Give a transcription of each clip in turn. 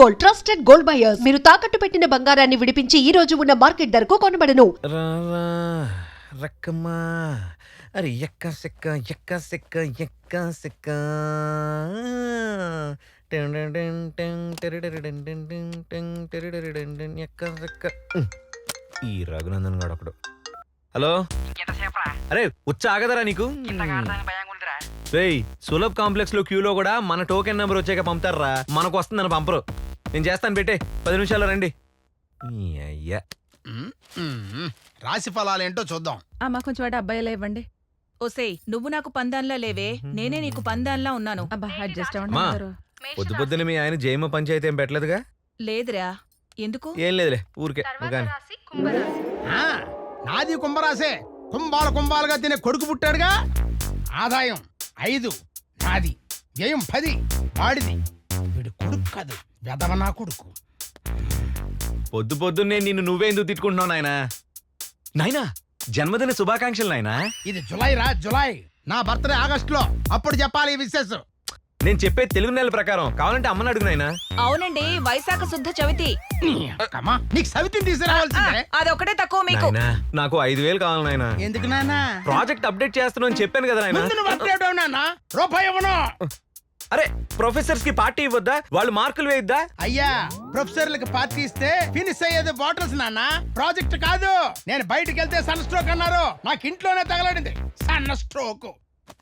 Gold trusted gold buyers మీరు తాకట్టు పెట్టిన బంగారాన్ని విడిపించి ఈ రోజు ఉన్న మార్కెట్ ధరకు కొనబడను. రా రా, రక్కమ్మా. అరే ఎక్క సెక్క ఎక్క సెక్క ఎక్క సెక్క. సెక్క. ఈ రఘునందన్ గాడు ఒకడు. హలో? అరే వచ్చి ఆగదరా నీకు? రేయ్ సులభ్ కాంప్లెక్స్లో క్యూలో కూడా మన టోకెన్ నెంబర్ వచ్చాక పంపుతారా మనకు వస్తుందని పంపరు. నేను చేస్తాను పెట్టే. పది నిమిషాల్లో రండి. ఈ అయ్యా. మ్మ్, మ్మ్. రాశి ఫలాలేంటో చూద్దాం. అమ్మా కొంచెం వాటి అబ్బాయిలా ఇవ్వండి. ఓసేయ్ నువ్వు నాకు పందాన్లా లేవే నేనే నీకు పందాన్లా ఉన్నాను. అబ్బా అడ్జస్ట్ అవ్వండి అమ్మా. అందరూ. పొద్దు పొద్దున మీ ఆయన జైమ పంచాయతీ ఏం పెట్టలేదుగా? లేదురా. ఎందుకు? ఏం లేదులే ఊరికే కానీ ఆ, నాది కుంభరాసే కుంభాల కుంభాలుగా తినే కొడుకు పుట్టాడుగా? ఆదాయం ఐదు నాది వ్యయం పది వాడిది. వీడు కాదు. వెదవ నా కొడుకు. పొద్దు పొద్దున్నే నిన్ను నువ్వే ఎందుకు తిట్టుకుంటున్నావు నాయనా? నాయనా జన్మదిన శుభాకాంక్షలు నాయనా. ఇది జులై రా జులై. నా బర్త్డే ఆగస్ట్లో అప్పుడు చెప్పాలి ఈ విశేష. నేను చెప్పే తెలుగు నెల ప్రకారం. కావాలంటే అమ్మని అడుగు నాయనా. అవునండి వైశాఖ శుద్ధ చవితి. నీకు సవితిని ఆ, తీసుకురావాల్సిందే అదొకటే తక్కువ మీకు. నాయనా నాకు ఐదు వేలు కావాలి నాయనా. ఎందుకు నాన్న ప్రాజెక్ట్ అప్డేట్ చేస్తున్నాను అని చెప్పాను కదా నాయనా. ముందు నువ్వు అప్డేట్ నాన్న రూపాయి ఇవ్వను. అరే ప్రొఫెసర్స్కి పార్టీ ఇవ్వద్దా? వాళ్ళు మార్కులు వేయొద్దా? అయ్యా ప్రొఫెసర్లకు పార్టీ ఇస్తే ఫినిష్ అయ్యేది బాటిల్స్ నాన్న. ప్రాజెక్ట్ కాదు. నేను బయటికి వెళ్తే సన్ స్ట్రోక్ అన్నారు. నాకు ఇంట్లోనే తగలడింది. సన్న స్ట్రోక్.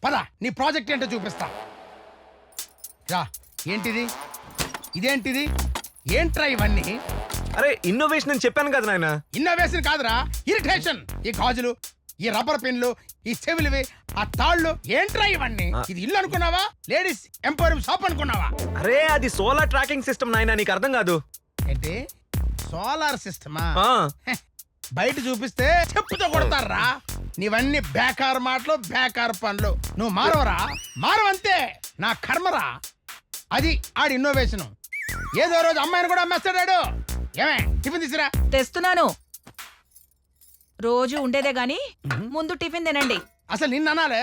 పద నీ ప్రాజెక్ట్ ఏంటో చూపిస్తా. రా ఏంటిది? ఇదేంటిది? ఏంట్రా ఇవన్నీ? అరే ఇన్నోవేషన్ అని చెప్పాను కదా నాయనా. ఇన్నోవేషన్ కాదురా ఇరిటేషన్ ఈ గాజులు ఈ రబ్బర్ పిన్లు ఈ చెవులివి ఆ తాళ్ళు ఏంట్రా ఇవన్నీ. ఇది ఇల్లు అనుకున్నావా? లేడీస్ ఎంపోరియం షాప్ అనుకున్నావా? అరే అది సోలార్ ట్రాకింగ్ సిస్టమ్ నాయనా నీకు అర్థం కాదు. ఏంటి? సోలార్ సిస్టమా? ఆ, బయట చూపిస్తే చెప్పుతో కొడతారా? నీవన్నీ బేకార్ మాటలు బేకార్ పనులు. నువ్వు మారవరా? మారవంతే. నా కర్మరా? అది ఆడి ఇన్నోవేషన్ ఏదో రోజు అమ్మాయిని కూడా అమ్మేస్తాడాడు. ఏమే టిఫిన్ తీసురా తెస్తున్నాను. రోజు ఉండేదే గాని ముందు టిఫిన్ తినండి. అసలు నిన్న అనాలే.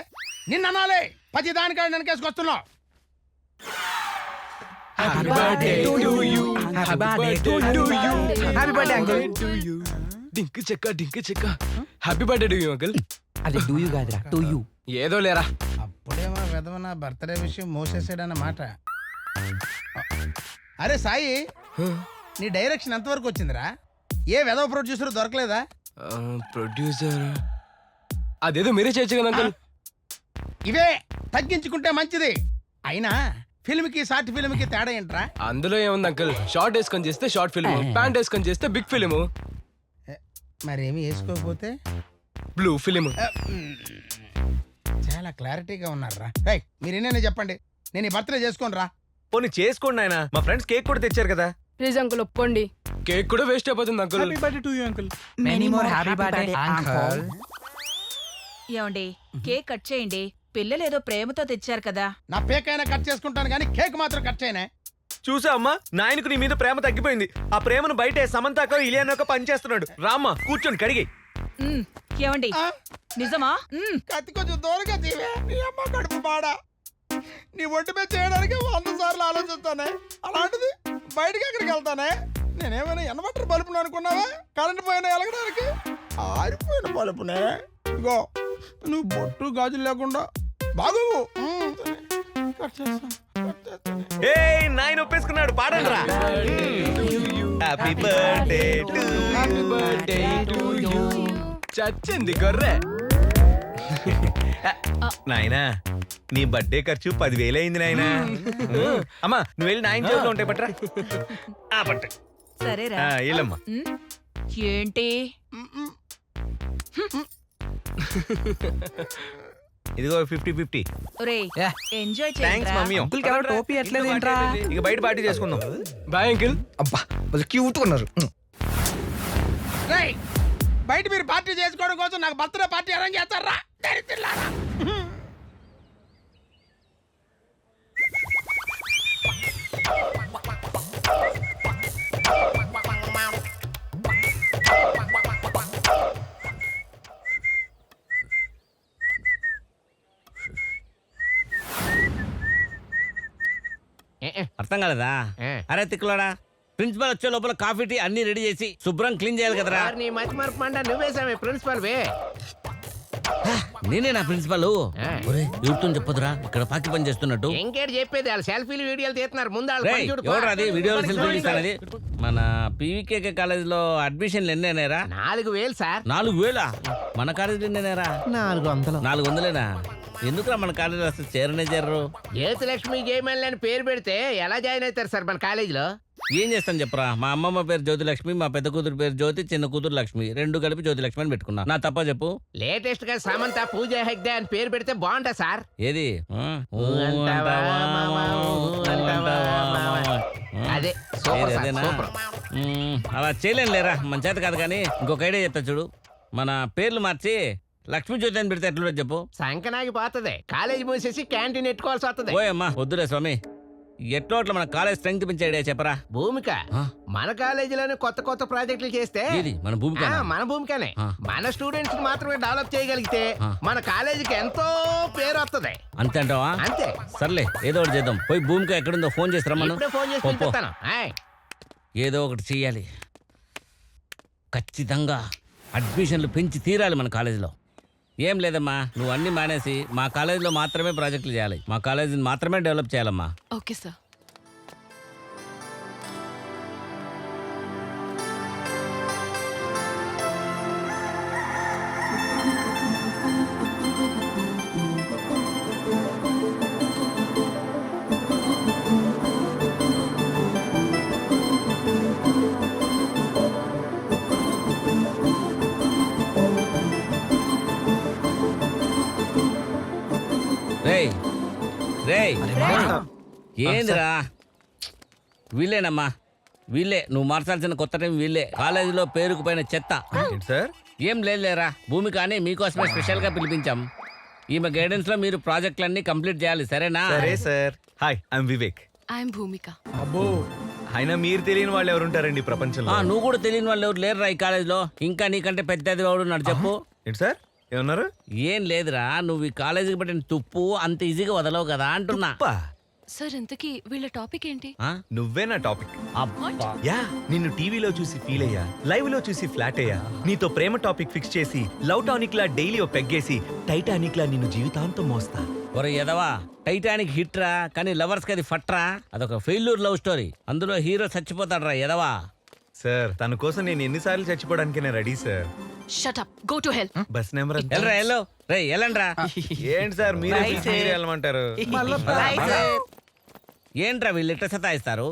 నిన్న అనాలే. పది దానికాడ వెనకేసుకొస్తున్నావు happy birthday to you happy birthday to you happy birthday uncle DINK చెక్క డింక్ చెక్క happy birthday to you uncle అది టు యు కాదురా టు యు ఏదో లేరా. అప్పుడేమో విధవ నా బర్త్డే విషయం మోసేసాడన్నమాట అరే సాయి నీ డైరెక్షన్ ఎంతవరకు వచ్చిందిరా? ఏ విధవ ప్రొడ్యూసర్ దొరకలేదా? ప్రొడ్యూసర్. అదేదో మీరే చేయొచ్చు కదా అంకుల్ ఇవే తగ్గించుకుంటే మంచిది. అయినా ఫిల్మ్కి షార్ట్ ఫిల్మ్కి తేడా ఏంట్రా? అందులో ఏముంది అంకుల్? షార్ట్ వేసుకొని చేస్తే షార్ట్ ఫిల్మ్ ప్యాంట్ వేసుకొని చేస్తే బిగ్ ఫిలిం మరేమి వేసుకోకపోతే? బ్లూ ఫిలిం ఆ, మ్, చాలా క్లారిటీగా ఉన్నారా రై మీరు ఎన్నైనా చెప్పండి. నేను ఈ బర్త్డే చేసుకోను రా పోనీ చేసుకోండి నాయనా. మా ఫ్రెండ్స్ కేక్ కూడా తెచ్చారు కదా. ప్లీజ్ అంకుల్ ఒప్పుకోండి. కేక్ కూడా వేస్ట్ అయిపోతుంది uncle. Many more happy birthday uncle. ఏమండి కేక్ కట్ చేయండి. పిల్లలు ఏదో ప్రేమతో తెచ్చారు కదా. నా పేకైనా కట్ చేసుకుంటాను కానీ కేక్ మాత్రం కట్ చేయనే. చూసా అమ్మా నాయనకు నీ మీద ప్రేమ తగ్గిపోయింది. ఆ ప్రేమను బయటే సమంతాకో ఇలియానోకో పనిచేస్తున్నాడు. రామ్మా కూర్చొని కడిగి. ఏమండి? నిజమా? మ్, కత్తి కొంచెం దూరంగా తీవే నీ అమ్మ కడుపు బాడా నీ ఒంటి మీద చేయడానికి వంద సార్లు ఆలోచిస్తానే. అలాంటిది బయటికి ఎక్కడికి వెళ్తానే? నేనేమైనా ఎనబట్టర్ బలుపును అనుకున్నావా? కరెంట్ పోయినా ఎలగడానికి ఆరిపోయిన బలుపునే ఇగో నువ్వు బొట్టు గాజులు లేకుండా బాగు. కట్ చేస్తాను. ఏ నాయన ఒప్పేసుకున్నాడు పాడండి రా happy birthday to happy birthday to you చచ్చింది గొర్రె. నాయనా నీ బర్త్డే ఖర్చు పదివేలు అయింది నాయనా. అమ్మా నువ్వు వెళ్ళి నాయన చేతిలో ఉంటాయి పట్రా ఆ, పట్టు. సరేరా. ఆ, వెళ్ళమ్మా. ఏంటి. ఇదిగో fifty fifty. Enjoy thanks mummy. అంకుల్కి ఎవరో టోపీ ఎట్లేదు ఏంట్రా? ఇక బయట పార్టీ చేసుకుందాం. బాయ్ అంకుల్ అబ్బా వాళ్ళు క్యూట్ ఉన్నారు. బయట మీరు పార్టీ చేసుకోవడం కోసం నాకు బర్త్డే పార్టీ అరేంజ్ చేస్తారా? దరిద్రులారా. అర్థం కాలేదా? అరే తిక్కులాడా ప్రిన్సిపల్ వచ్చే లోపల కాఫీ టీ అన్ని రెడీ చేసి శుభ్రం క్లీన్ చేయాలి కదరా. నీ మతి మరపు మండ నువ్వేసామే ప్రిన్సిపల్ వే. నేనే నా ప్రిన్సిపల్. యూట్యూబ్ చెప్పదురా ఇక్కడ పాకి పని చేస్తున్నట్టు. ఇంకేటి చెప్పేది వాళ్ళు సెల్ఫీలు వీడియోలు తీస్తున్నారు. ముందు వీడియోలు సెల్ఫీ తీస్తానది. మన పీవీకేకే కాలేజీలో అడ్మిషన్లు ఎన్నేనేరా నాలుగు వేలు సార్. నాలుగు వేలా? మన కాలేజీలో ఎన్నేనేరా నాలుగు వందలు. నాలుగు వందలేనా? ఎందుకురా మన కాలేజీలో అసలు చేరనే చేరరు జ్యోతిలక్ష్మి జయమల్లి అని పేరు పెడితే ఎలా జాయిన్ అవుతారు సార్ మన కాలేజీలో ఏం చేస్తాను చెప్పరా? మా అమ్మమ్మ పేరు జ్యోతి లక్ష్మి మా పెద్ద కూతురు పేరు జ్యోతి చిన్న కూతురు లక్ష్మి. రెండు కలిపి జ్యోతి లక్ష్మి అని పెట్టుకున్నా. నా తప్ప చెప్పు. లేటెస్ట్గా సమంత పూజ హెగ్డే అని పేరు పెడితే బాగుంటా సార్. ఏది? అదే అలా చేయలేను లేరా మన చేత కాదు కానీ ఇంకొక ఐడియా చెప్తా చూడు. మన పేర్లు మార్చి లక్ష్మీ జ్యోతి అని పెడితే ఎట్లుండదు చెప్పు? సంకనాగి పోతుంది. కాలేజీ మూసేసి క్యాంటీన్ ఎట్టుకోవాల్సి వస్తుంది. ఓయమ్మా వద్దులే స్వామి. ఎట్లో అట్లా మన కాలేజ్ స్ట్రెంగ్త్ పెంచే ఐడియా చెప్పరా? భూమిక ఆ? మన కాలేజీలోనే కొత్త కొత్త ప్రాజెక్టులు చేస్తే ఏది? మన భూమిక ఆ, మన భూమికనే. ఆ. మన స్టూడెంట్స్ మాత్రమే డెవలప్ చేయగలిగితే ఆ. మన కాలేజీకి ఎంతో పేరు వస్తుంది. అంతే అంటావా? అంతే. సర్లే ఏదో ఒకటి చేద్దాం. పోయి భూమిక ఎక్కడుందో ఫోన్ చేసి రమ్మను. ఇప్పుడే ఫోన్ చేసి పో, పో. ఏదో ఒకటి చెయ్యాలి ఖచ్చితంగా అడ్మిషన్లు పెంచి తీరాలి మన కాలేజీలో. ఏం లేదమ్మా నువ్వు అన్ని మానేసి మా కాలేజీలో మాత్రమే ప్రాజెక్టులు చేయాలి. మా కాలేజీని మాత్రమే డెవలప్ చేయాలమ్మా. Okay sir. ఏందిరా? వీళ్ళేనమ్మా. వీళ్ళే. నువ్వు మార్చాల్సిన కొత్త టైం వీళ్ళే. కాలేజీలో పేరుకు పైన చెత్త సార్? ఏం లేదులేరా. భూమి కానీ మీకోసమే స్పెషల్గా పిలిపించాం. ఈమె గైడెన్స్లో మీరు ప్రాజెక్టులన్నీ కంప్లీట్ చేయాలి. సరేనా? సరే sir. Hi I'm Vivek. I'm Bhumika. అయినా మీరు తెలియని వాళ్ళు ఎవరుంటారండి ఈ ప్రపంచంలో? ఆ, నువ్వు కూడా తెలియని వాళ్ళు ఎవరు లేరురా ఈ కాలేజీలో. ఇంకా నీకంటే పెద్దది వాడు నాడు చెప్పు. ఏంటి సార్? ఏమన్నారు? ఏం లేదురా. నువ్వు ఈ కాలేజీకి పెట్టిన తుప్పు అంత ఈజీగా వదలవు కదా అంటున్నా. అబ్బా, సార్ ఇంతకీ వీళ్ళ టాపిక్ ఏంటి? ఆ? నువ్వే నా టాపిక్. అబ్బా. యా నిన్ను టీవీలో చూసి ఫీల్ అయ్యా లైవ్లో చూసి ఫ్లాట్ అయ్యా. నీతో ప్రేమ టాపిక్ ఫిక్స్ చేసి లవ్ టానిక్ లా డైలీ ఓ పెగ్గేసి టైటానిక్ లా నిన్ను జీవితాంతం మోస్తా. ఒరే ఎదవా టైటానిక్ హిట్ రా కానీ లవర్స్కి అది ఫట్రా? అదొక ఫెయిల్యూర్ లవ్ స్టోరీ. అందులో హీరో చచ్చిపోతాడు రా ఎదవా సార్. తన కోసం నేను ఎన్నిసార్లు చచ్చిపోవడానికి నేను ready sir. Shut up go to help bus number? ఎల్రా ఎల్లో. రే ఎల్లండ్రా. ఏంటి సార్ మీరే పిలిచి మీరే వెళ్ళమంటారు? ఏంట్రా వీళ్ళు ఎట్లా సతాయిస్తారు?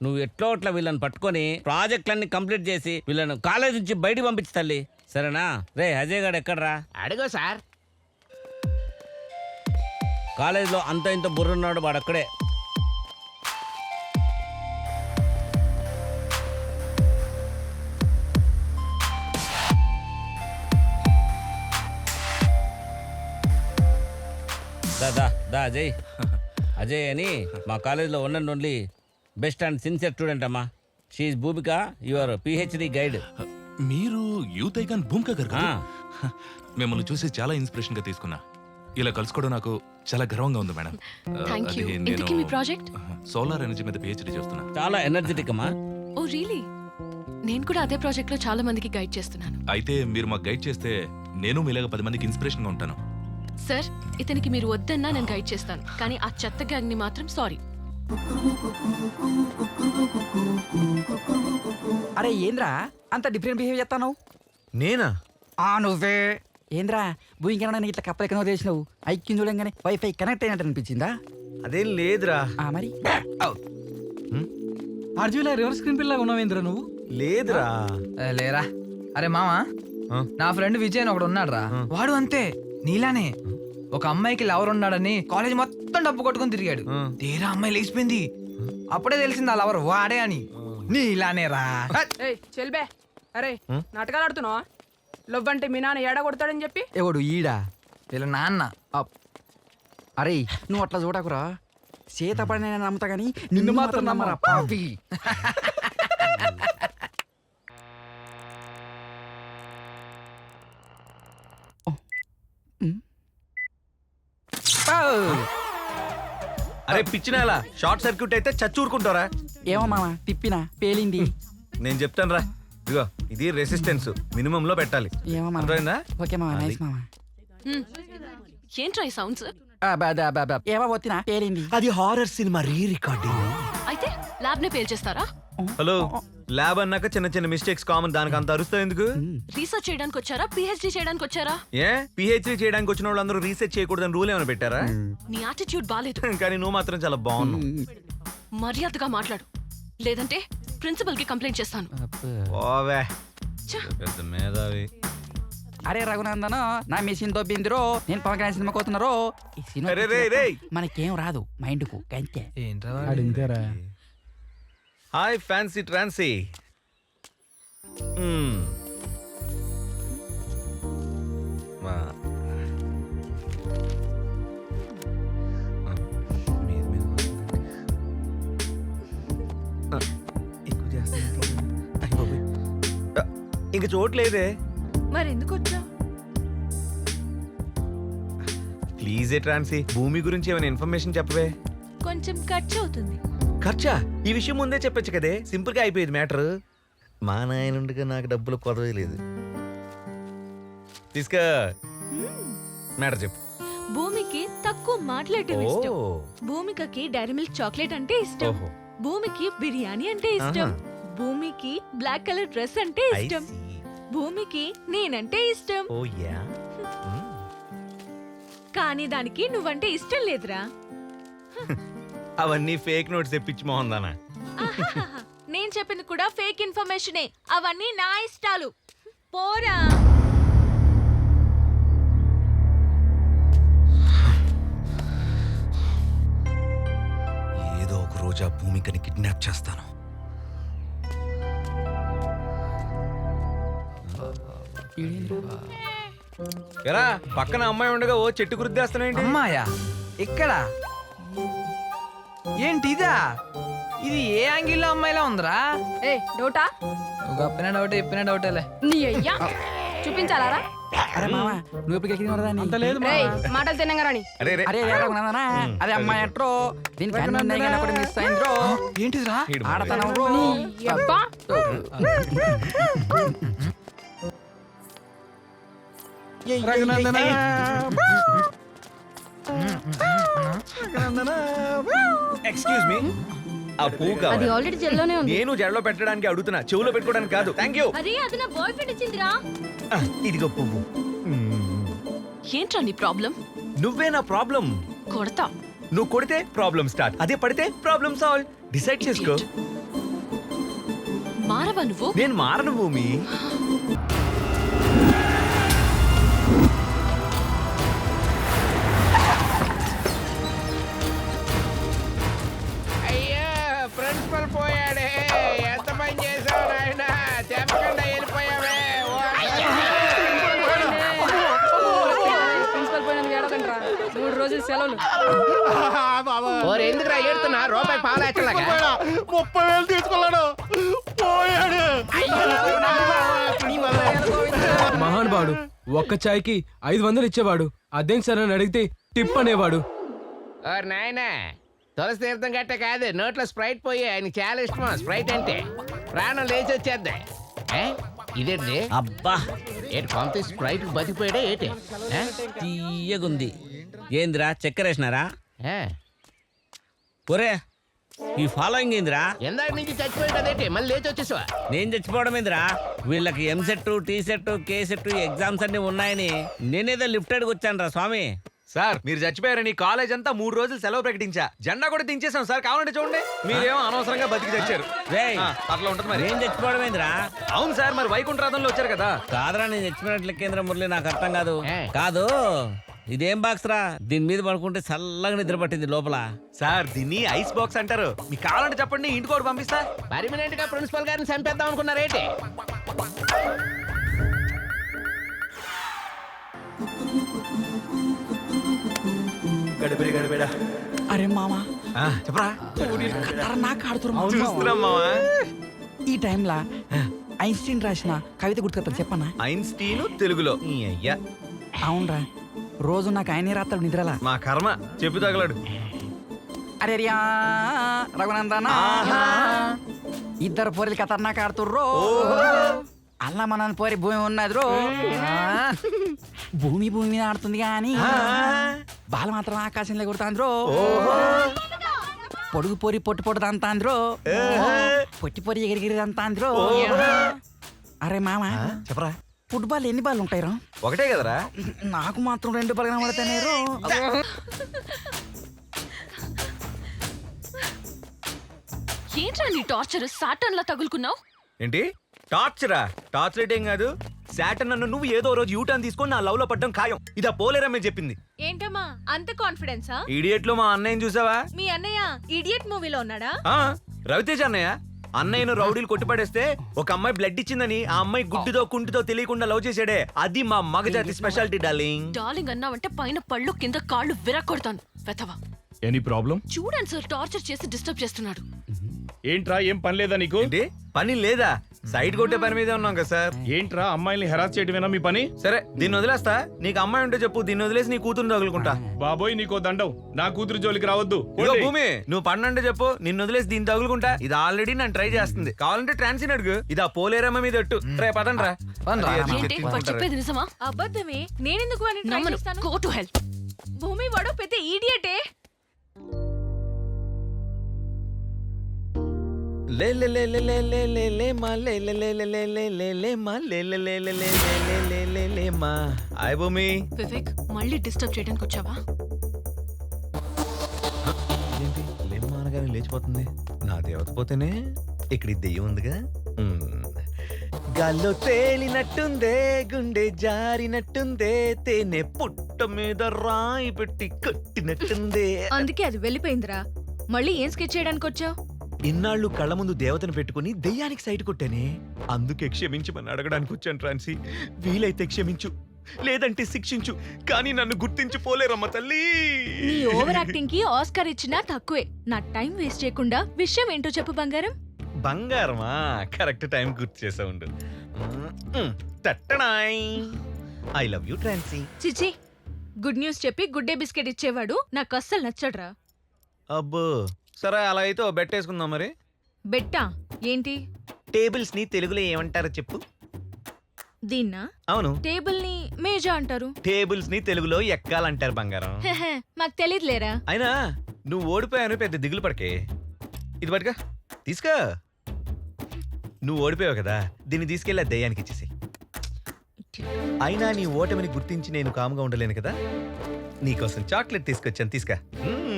నువ్వు ఎట్లో అట్లా వీళ్ళని పట్టుకొని ప్రాజెక్టులన్నీ కంప్లీట్ చేసి వీళ్ళను కాలేజ్ నుంచి బయటికి పంపించి తల్లి. సరేనా? రే అజయ్ గారు ఎక్కడ్రా? అడుగు సార్ కాలేజీలో అంత ఇంత బుర్రున్నాడు వాడు అక్కడే దా దా దా అజయ్. అజయ్ అని మా కాలేజీలో one and only best and sincere student అమ్మా. She Bhumika your PhD guide మీరు యూత్ ఐకాన్ భూమిక గారు కదా? మిమ్మల్ని చూసి చాలా ఇన్స్పిరేషన్గా తీసుకున్నా. ఇలా కలుసుకోవడం నాకు చాలా గర్వంగా ఉంది మేడం. ఆ, థ్యాంక్ యూ అది ఇంతకీ మీ ప్రాజెక్ట్ సోలార్ ఎనర్జీ మీద పిహెచ్డి చేస్తున్నా. చాలా ఎనర్జెటిక్ అమ్మా. ఓ రియలీ నేను కూడా అదే ప్రాజెక్ట్లో చాలా మందికి గైడ్ చేస్తున్నాను. అయితే మీరు మాకు గైడ్ చేస్తే నేను మీలాగా పది మందికి ఇన్స్పిరేషన్గా ఉంటాను. సార్ ఇతనికి మీరు వద్దన్నా నేను గైడ్ చేస్తాను. కానీ ఆ చెత్త గ్యాంగ్ని మాత్రం సారీ అరే ఏంద్రా? అంత డిఫరెంట్ బిహేవ్ చేస్తాను నేనా? ఆ నువ్వే. ఏంద్రా భూమికన్నా ఇట్లా కప్పలెక్కనో చేసినావు ఐక్యం చూడంగానే వైఫై కనెక్ట్ అయినట్టు అనిపించిందా? అదేం లేదురా. ఆ మరి? అర్జున్ రివర్స్ స్క్రీన్ పిల్ల ఉన్నావేంద్ర నువ్వు? లేదురా. లేరా? అరే మామా? ఆ? నా ఫ్రెండ్ విజయ్ అని ఒకడు ఉన్నాడు రా. వాడు అంతే. నీలానే ఒక అమ్మాయికి లవర్ ఉన్నాడని కాలేజ్ మొత్తం డబ్బు కొట్టుకుని తిరిగాడు. తీరా అమ్మాయి లేచిపోయింది. అప్పుడే తెలిసింది ఆ లవర్ వాడే అని. నీలానే రా. ఏయ్ చెల్బే. అరే నాటకాలు ఆడుతున్నావా? లవ్ అంటే మీ నాన్న ఏడ కొడతాడని చెప్పి? ఎవడు? ఈడా? వీళ్ళ నాన్న. అప్. అరే నువ్వు అట్లా చూడకురా. చేత పడిన నమ్ముతా కానీ నిన్ను మాత్రం నమ్మరా పాపి. అరే అరే పిచ్చినేలా షార్ట్ సర్క్యూట్ అయితే చచ్చూరుకుంటారా ఏమో మామ తిప్పినా పేలింది. నేను చెప్తాను రా ఇదిగో ఇది రెసిస్టెన్స్ మినిమం లో పెట్టాలి. ఏమో మామ. అర్థమైందా? ఓకే మామ అది. నైస్ మామ. ఏంట్రా ఈ సౌండ్స్ ఆ, బా, బా, బా, బా. ఏమో వచ్చినా పేలింది. అది హారర్ సినిమా రీ రికార్డింగ్ అయితే ల్యాబ్ నే పేల్చేస్తారా? హలో ల్యాబ్ అన్నాక చిన్న చిన్న మిస్టేక్స్ కామన్ దానికి అంత అరుస్తావు ఎందుకు? రీసెర్చ్ చేయడానికి వచ్చారా? పిహెచ్డి చేయడానికి వచ్చారా? ఏ? పిహెచ్డీ చేయడానికి వచ్చిన వాళ్ళందరూ రీసెర్చ్ చేయకూడదని రూల్ ఏమైనా పెట్టారా? నీ యాటిట్యూడ్ బాలేదు. కానీ నువ్వు మాత్రం చాలా బాగున్నావు. మర్యాదగా మాట్లాడు. లేదంటే ప్రిన్సిపల్కి కంప్లైంట్ చేస్తాను ఓవే. ఛ! పెద్ద మేధావి. అరే రఘునందన్ నా మిషన్ దొబ్బిందిరో నేను పవన్ కళ్యాణ్ సినిమా కోతున్నారో ఈ సినిమా మనకేం రాదు మైండ్కు గంతే హాయ్ ఫ్యాన్సీ ట్రాన్సీ. ఇంక చోట్లేదే మరి ఎందుకు వచ్చా ప్లీజ్ ట్రాన్సీ భూమి గురించి ఏమైనా ఇన్ఫర్మేషన్ చెప్పవే. కొంచెం ఖర్చు అవుతుంది ఖర్చా? ఈ విషయం ముందే చెప్పొచ్చు కదే. సింపుల్గా అయిపోయేది మ్యాటర్. మా నాయనుండగా నాకు డబ్బులు కొరవే లేదు. తీసుకో. మ్యాటర్ చెప్పు. భూమికి తక్కువ మాట్లాడటం ఇష్టం. ఓ. భూమికకి డైరీ మిల్క్ చాక్లెట్ అంటే ఇష్టం. ఓహో. భూమికి బిర్యానీ అంటే ఇష్టం. భూమికి బ్లాక్ కలర్ డ్రెస్ అంటే I ఇష్టం. see. భూమికి నేనంటే ఇష్టం. Oh yeah. కానీ దానికి నువ్వంటే ఇష్టం లేదురా. అవన్నీ ఫేక్ నోట్స్ తెప్పించి మోహందానా. నేను చెప్పింది కూడా ఫేక్ ఇన్ఫర్మేషనే. అవన్నీ నా ఇష్టాలు. పోరా. ఏదో ఒక రోజు ఆ భూమికని కిడ్నాప్ చేస్తాను. ఎరా పక్కన అమ్మాయి ఉండగా ఓ చెట్టు గుర్తిస్తున్నాయండి అమ్మాయా? ఇక్కడ? ఏంటి ఇదా ఇది ఏ యాంగిల్లో అమ్మాయిలా ఉందిరా? ఏ డౌటా? నువ్వు చెప్పిన డౌట్ చెప్పిన డౌటేలే. నీ అయ్యా! చూపించాలారా? అరే మామ నువ్వు ఎప్పుడు ఎక్కిన అంత లేదు రేయ్ మాటలు తినంగారని అరే రే అరే రఘునందనా అదే అమ్మాయి అంటారో దీనికి అన్ని ఉన్నాయి కానీ ఒకటి మిస్ అయిందిరో? ఏంటిదిరా. ఆడతనం బ్రో? అబ్బా! ఎక్స్క్యూజ్ మీ ఆ పువ్వు కావాలి. ఆల్రెడీ జెల్లోనే నేను జడలో పెట్టడానికి అడుగుతున్నా. చెవులో పెట్టుకోవడానికి కాదు. థ్యాంక్ యూ అరే అది నా బాయ్ ఫ్రెండ్ ఇచ్చిందిరా ఇదిగో పువ్వు. ఏంట్రా నీ ప్రాబ్లం నువ్వే నా ప్రాబ్లం కొడతా. నువ్వు కొడితే ప్రాబ్లం స్టార్ట్ అదే పడితే ప్రాబ్లం సాల్వ్ డిసైడ్ చేసుకో. మారవా నువ్వు? నేను మారను భూమి. ఎందుకురా ఏడుతున్నా? రూపాయి పాలేచ్చలాగా ముప్పై వేలు తీసుకున్నాడు పోయాడు. మహానుభావుడు ఒక్క చాయ్కి ఐదు వందలు ఇచ్చేవాడు. అదేం సరే అని అడిగితే టిప్ అనేవాడు. ఓర్ నాయనా తులసి తీర్థం గట్ట కాదు నోట్లో స్ప్రైట్ పోయి ఆయనకి చాలా ఇష్టం. స్ప్రైట్ అంటే ప్రాణం లేచి వచ్చేద్ది. ఏ? ఇదేంటి అబ్బా. ఏంటి కొంత స్ప్రైట్ బతికిపోయాడే ఏంటి? ఏ? తీయగుంది. ఏందిరా చక్కెర వేసినారా? ఏ? ఒరే ఈ ఫాలోయింగ్ ఏందిరా? ఎందాక నుంచి చచ్చిపోయాడు అదేంటి మళ్ళీ లేచి వచ్చేసావా? నేను చచ్చిపోవడం ఏందిరా? వీళ్ళకి M set T set K set exams అన్ని ఉన్నాయని నేనేదో లిఫ్ట్ అడిగి వచ్చాను రా స్వామి. సార్ మీరు చచ్చిపోయారని కాలేజ్ అంతా మూడు రోజులు సెలవు ప్రకటించా. జెండా కూడా దించేసాం సార్ కావాలంటే చూడండి. మీరేమో అనవసరంగా బతికి చచ్చారు. రేయ్ ఆ, అట్లా ఉంటుంది మరి. నేను చచ్చిపోవడం ఏందిరా? అవును సార్ మరి వైకుంఠరాధంలో వచ్చారు కదా. కాదురా నేను చచ్చిపోయినట్లు కేంద్ర మురళి నాకు అర్థం కాదు. ఏ? కాదు. ఇదేం బాక్స్ రా? దీని మీద పడుకుంటే చల్లగా నిద్ర పట్టింది లోపల. సార్ దీన్ని ఐస్ బాక్స్ అంటారు. మీకు కావాలంటే చెప్పండి ఇంటికి ఒకటి పంపిస్తా. పర్మనెంట్గా ప్రిన్సిపల్ గారిని చంపేద్దాం అనుకున్నారేంటి గడిపిడి గడిపిడా అరే మామ చెప్పరా? నాకు ఆడుతున్నా చూస్తున్నాం మావా ఈ టైంలా ఐన్స్టీన్ రాసిన కవిత గుర్తుకొస్తా చెప్పన్నా ఐన్స్టీన్ తెలుగులో. ఈ అయ్యా. అవునరా. రోజు నాకు ఆయనే రాస్తాడు నిద్రలా? మా కర్మ చెప్పు తగలడు. అరే రియా రఘునందన. ఇద్దరు పోరీలు ఖతర్నాక్ ఆడుతుర్రో. అల్ల మన పోరి భూమి ఉన్నది రో భూమి భూమి మీద ఆడుతుంది కానీ బాలు మాత్రం ఆకాశంలో కొడుతాంద్రో పొడుగు పొరి పొట్టు పొట్టు తంతాంద్రో పొట్టి పొరి ఎగిరిగిరి తంతాంద్రో అరే మామ చెప్పరా. ఫుట్బాల్ ఎన్ని బాల్ ఉంటాయి రా ఒకటే కదరా. నాకు మాత్రం రెండు బాల్ కనబడతానే రో ఏంట్రా నీ టార్చర్? సాటన్ లా తగులుకున్నావు? ఏంటి? టార్చరా? టార్చర్ ఏం కాదు. శాటన్ నన్ను నువ్వు ఏదో రోజు యూటర్న్ తీసుకొని నా లవ్లో పడ్డం ఖాయం. ఇదా పోలేరమ్మే చెప్పింది. ఏంటమ్మా? అంత కాన్ఫిడెన్సా ఇడియట్లో మా అన్నయ్యని చూసావా? మీ అన్నయ్య ఇడియట్ మూవీలో ఉన్నాడా? ఆ రవితేజ అన్నయ్య. అన్నయ్యను రౌడీలు కొట్టిపడేస్తే ఒక అమ్మాయి బ్లడ్ ఇచ్చిందని ఆ అమ్మాయి గుడ్డితో కుంటితో తెలియకుండా లవ్ చేసాడే. అది మా మగజాతి స్పెషాలిటీ డార్లింగ్ డార్లింగ్ అన్నావంటే పైన పళ్ళు కింద కాళ్ళు విరక్కొడతాను వెతవా. ఎనీ ప్రాబ్లం చూడండి సార్ టార్చర్ చేసి డిస్టర్బ్ చేస్తున్నాడు. ఏంట్రా ఏం పని లేదా నీకు? ఏంటి? పని లేదా? సైడ్ కొట్టే పని మీదే ఉన్నాం కదా సార్. ఏంట్రా అమ్మాయిల్ని హెరాస్ చేయడమేనా మీ పని? సరే దీన్ని వదిలేస్తా. నీకు అమ్మాయి ఉంటే చెప్పు దీన్ని వదిలేసి నీ కూతురు తగులుకుంటా. బాబోయ్ నీకో దండం. నా కూతురు జోలికి రావద్దు. ఇదిగో భూమి నువ్వు పన్నంటే చెప్పు నిన్ను వదిలేసి దీన్ని తగులుకుంటా. ఇది ఆల్రెడీ నన్ను ట్రై చేస్తుంది. కావాలంటే ట్రాన్సిన్ అడుగు. ఇది ఆ పోలేరమ్మ మీద ఎట్టు రే పదండి రా పదండ్రా. అది ఏంటి? వాడు ఎత్తుకుంటారు. చెప్పేది నిజమా? అబద్ధమే. నేనెందుకు వాడిని ట్రై నమ్మను. చేస్తాను? గో టు హెల్ప్ భూమి వాడు పెద్ద ఈడియటే హాయ్ భూమి వివేక్ మళ్ళీ డిస్టర్బ్ చేయడానికి వచ్చావా ఏంటి లేమ్మా అనగానే లేచిపోతుంది నా దేవత పోతేనే ఇక్కడ దెయ్యం ఉందిగా. గాల్లో తేలినట్టుందే గుండె జారినట్టుందే తేనె పుట్ట మీద రాయి పెట్టి కట్టినట్టుందే అందుకే అది వెళ్ళిపోయిందిరా మళ్ళీ ఏం స్కెచ్ చేయడానికి వచ్చావు ఇన్నాళ్ళు కళ్ళ ముందు దేవతను పెట్టుకుని దెయ్యానికి సైట్ కొట్టానే? అందుకే క్షమించమని అడగడానికి వచ్చాను ట్రాన్సీ. వీలైతే క్షమించు లేదంటే శిక్షించు కానీ నన్ను గుర్తించిపోలేరమ్మ తల్లి. నీ ఓవర్ యాక్టింగ్కి ఆస్కార్ ఇచ్చినా తక్కువే. నా టైం వేస్ట్ చేయకుండా విషయం ఏంటో చెప్పు బంగారం. బంగారమా? కరెక్ట్ టైం గుర్తు చేసా ఉండు. తట్టడాయ్ ఐ లవ్ యూ ట్రాన్సీ. చిచి గుడ్ న్యూస్ చెప్పి గుడ్ డే బిస్కెట్ ఇచ్చేవాడు నాకు అస్సలు నచ్చడ్రా. అబ్బో. సరే అలా అయితే ఓ బెట్ వేసుకుందాం మరి. బెట్టా? ఏంటి? టేబుల్స్ని తెలుగులో ఏమంటారో చెప్పు. దీన్నా? అవును. టేబుల్ని మేజా అంటారు. టేబుల్స్ని తెలుగులో ఎక్కాలంటారు బంగారం. హెహె, మాకు తెలియదులేరా అయినా నువ్వు ఓడిపోయాను పెద్ద దిగులు పడకే. ఇది పట్టుగా తీసుకో. నువ్వు ఓడిపోయావు కదా దీన్ని తీసుకెళ్ళి ఆ దయ్యానికి ఇచ్చేసి అయినా నీ ఓటమిని గుర్తించి నేను కాముగా ఉండలేను కదా? నీకోసం చాక్లెట్ తీసుకొచ్చాను తీసుకా. మ్మ్,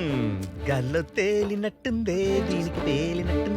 గాల్లో తేలినట్టుందే దీనికి తేలినట్టుంది.